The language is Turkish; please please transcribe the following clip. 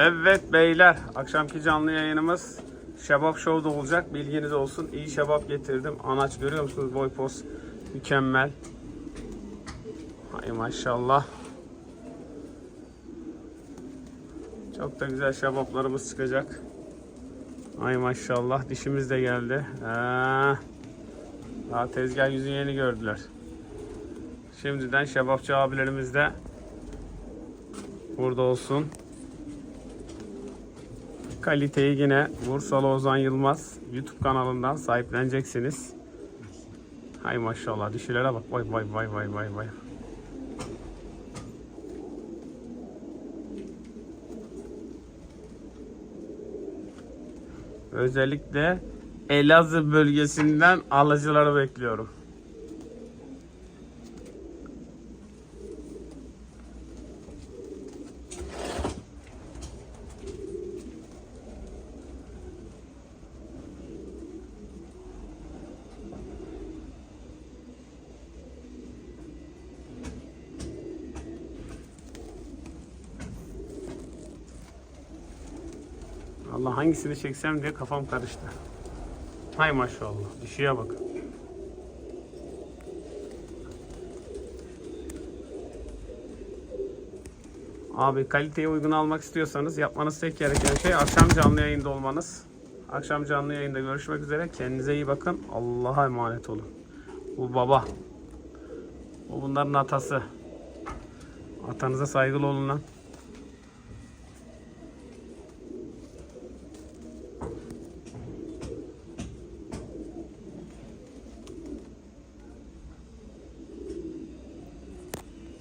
Evet beyler, akşamki canlı yayınımız Şebap Show'da olacak. Bilginiz olsun. İyi şebap getirdim. Anaç görüyor musunuz? Boy poz mükemmel. Hay maşallah. Çok da güzel şebaplarımız çıkacak. Ay maşallah. Dişimiz de geldi. Ha. Daha tezgah yüzü yeni gördüler. Şimdiden şebapçı abilerimiz de burada olsun. Kaliteyi yine Bursalı Ozan Yılmaz YouTube kanalından sahipleneceksiniz. Hay maşallah dişilere bak. Vay vay vay vay vay vay. Özellikle Elazığ bölgesinden alıcıları bekliyorum. Allah hangisini çeksem diye kafam karıştı. Hay maşallah. Dişiye bak. Abi kaliteye uygun almak istiyorsanız yapmanız tek gereken şey akşam canlı yayında olmanız. Akşam canlı yayında görüşmek üzere. Kendinize iyi bakın. Allah'a emanet olun. Bu baba. Bu bunların atası. Atanıza saygılı olun lan.